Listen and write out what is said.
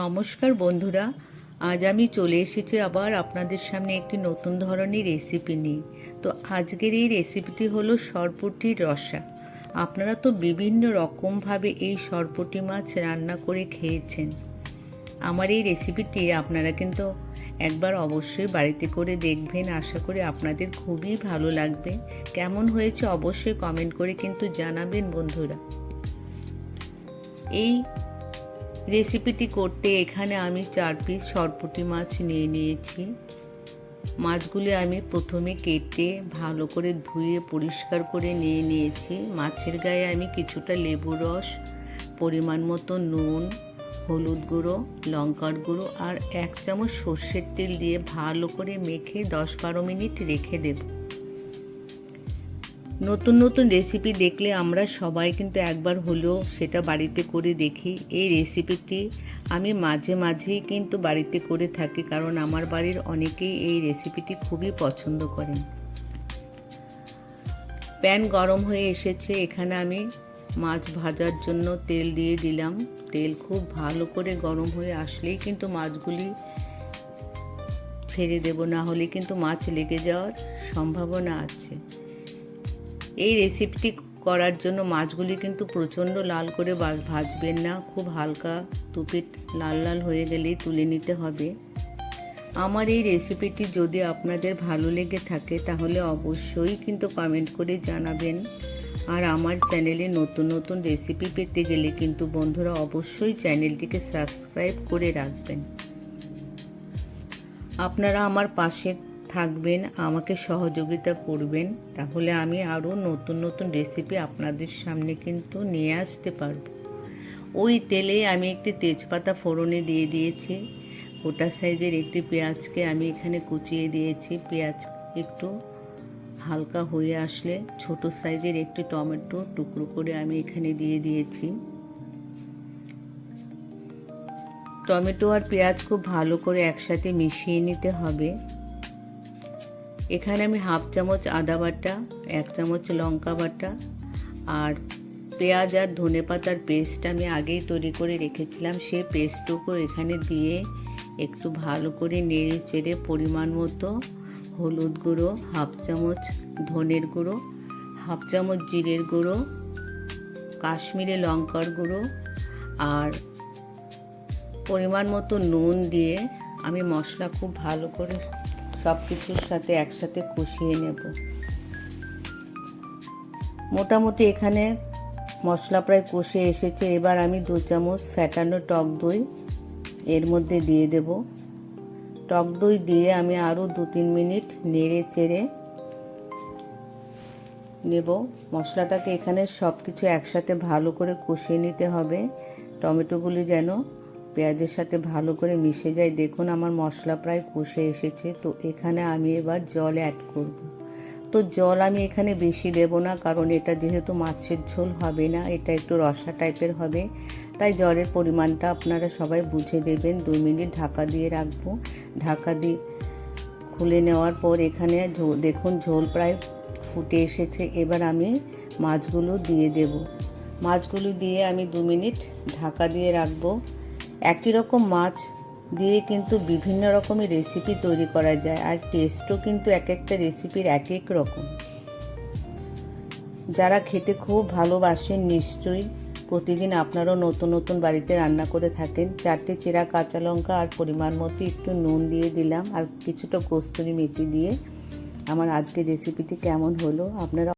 নমস্কার বন্ধুরা, আজ আমি চলে এসেছি আবার আপনাদের সামনে একটি নতুন ধরনের রেসিপি নিয়ে। তো আজকের এই রেসিপিটি হলো সরপুটির রসা। আপনারা তো বিভিন্ন রকমভাবে এই সরপুটি মাছ রান্না করে খেয়েছেন। আমার এই রেসিপিটি আপনারা কিন্তু একবার অবশ্যই বাড়িতে করে দেখবেন। আশা করি আপনাদের খুবই ভালো লাগবে। কেমন হয়েছে অবশ্যই কমেন্ট করে কিন্তু জানাবেন বন্ধুরা। এই রেসিপিটি করতে এখানে আমি চার পিস সরপুটি মাছ নিয়ে নিয়েছি। মাছগুলি আমি প্রথমে কেটে ভালো করে ধুয়ে পরিষ্কার করে নিয়ে নিয়েছি। মাছের গায়ে আমি কিছুটা লেবু রস, পরিমাণ মতো নুন, হলুদ গুঁড়ো, লঙ্কার গুঁড়ো আর এক চামচ সর্ষের তেল দিয়ে ভালো করে মেখে দশ বারো মিনিট রেখে দেবো। নতুন নতুন রেসিপি দেখলে আমরা সবাই কিন্তু একবার হলেও সেটা বাড়িতে করে দেখি। এই রেসিপিটি আমি মাঝে মাঝেই কিন্তু বাড়িতে করে থাকি কারণ আমার বাড়ির অনেকেই এই রেসিপিটি খুবই পছন্দ করেন। প্যান গরম হয়ে এসেছে, এখানে আমি মাছ ভাজার জন্য তেল দিয়ে দিলাম। তেল খুব ভালো করে গরম হয়ে আসলেই কিন্তু মাছগুলি ছেড়ে দেব, না হলে কিন্তু মাছ লেগে যাওয়ার সম্ভাবনা আছে। এই রেসিপিটি করার জন্য মাছগুলি কিন্তু প্রচণ্ড লাল করে ভাজবেন না। খুব হালকা তুপিট লাল লাল হয়ে গেলেই তুলে নিতে হবে। আমার এই রেসিপিটি যদি আপনাদের ভালো লেগে থাকে, তাহলে অবশ্যই কিন্তু কমেন্ট করে জানাবেন। আর আমার চ্যানেলে নতুন নতুন রেসিপি পেতে গেলে কিন্তু বন্ধুরা অবশ্যই চ্যানেলটিকে সাবস্ক্রাইব করে রাখবেন। আপনারা আমার পাশে থাকবেন, আমাকে সহযোগিতা করবেন, তাহলে আমি আরও নতুন নতুন রেসিপি আপনাদের সামনে কিন্তু নিয়ে আসতে পারব। ওই তেলে আমি একটি তেজপাতা ফোড়নে দিয়ে দিয়েছি, গোটা সাইজের একটি পেঁয়াজকে আমি এখানে কুচিয়ে দিয়েছি। পেঁয়াজ একটু হালকা হয়ে আসলে ছোট সাইজের একটি টমেটো টুকরো করে আমি এখানে দিয়ে দিয়েছি। টমেটো আর পেঁয়াজ খুব ভালো করে একসাথে মিশিয়ে নিতে হবে। এখানে আমি হাফ চামচ আদা বাটা, এক চামচ লঙ্কা বাটা আর পেঁয়াজ আর ধনে পাতার পেস্ট আমি আগেই তৈরি করে রেখেছিলাম। সেই পেস্টটুকু এখানে দিয়ে একটু ভালো করে নেড়ে চেড়ে পরিমাণ মতো হলুদ গুঁড়ো, হাফ চামচ ধনের গুঁড়ো, হাফ চামচ জিরের গুঁড়ো, কাশ্মীরে লঙ্কার গুঁড়ো আর পরিমাণ মতো নুন দিয়ে আমি মশলা খুব ভালো করে সব কিছুর সাথে একসাথে কষিয়ে নেব। মোটামুটি এখানে মশলা প্রায় কষে এসেছে। এবার আমি দু চামচ ফ্যাটানো টক দই এর মধ্যে দিয়ে দেব। টক দই দিয়ে আমি আরও দু তিন মিনিট নেড়ে চেড়ে নেব। মশলাটাকে এখানে সব কিছু একসাথে ভালো করে কষিয়ে নিতে হবে। টমেটোগুলি যেন পেঁয়াজের সাথে ভালো করে মিশে যায়। দেখুন, আমার মশলা প্রায় কষে এসেছে। তো এখানে আমি এবার জল অ্যাড করব। তো জল আমি এখানে বেশি দেব না, কারণ এটা যেহেতু মাছের ঝোল হবে না, এটা একটু রসা টাইপের হবে। তাই জলের পরিমাণটা আপনারা সবাই বুঝে দেবেন। দুই মিনিট ঢাকা দিয়ে রাখব। ঢাকা দিয়ে খুলে নেওয়ার পর এখানে দেখুন, ঝোল প্রায় ফুটে এসেছে। এবার আমি মাছগুলো দিয়ে দেব। মাছগুলো দিয়ে আমি দু মিনিট ঢাকা দিয়ে রাখব। একই রকম মাছ দিয়ে কিন্তু বিভিন্ন রকমের রেসিপি তৈরি করা যায় আর টেস্টও কিন্তু এক একটা রেসিপির এক এক রকম। যারা খেতে খুব ভালোবাসেন নিশ্চয়ই প্রতিদিন আপনারাও নতুন নতুন বাড়িতে রান্না করে থাকেন। চারটে চেরা কাঁচা লঙ্কা আর পরিমাণ মতো একটু নুন দিয়ে দিলাম আর কিছুটা কস্তুরি মেথি দিয়ে। আমার আজকের রেসিপিটি কেমন হলো? আপনারা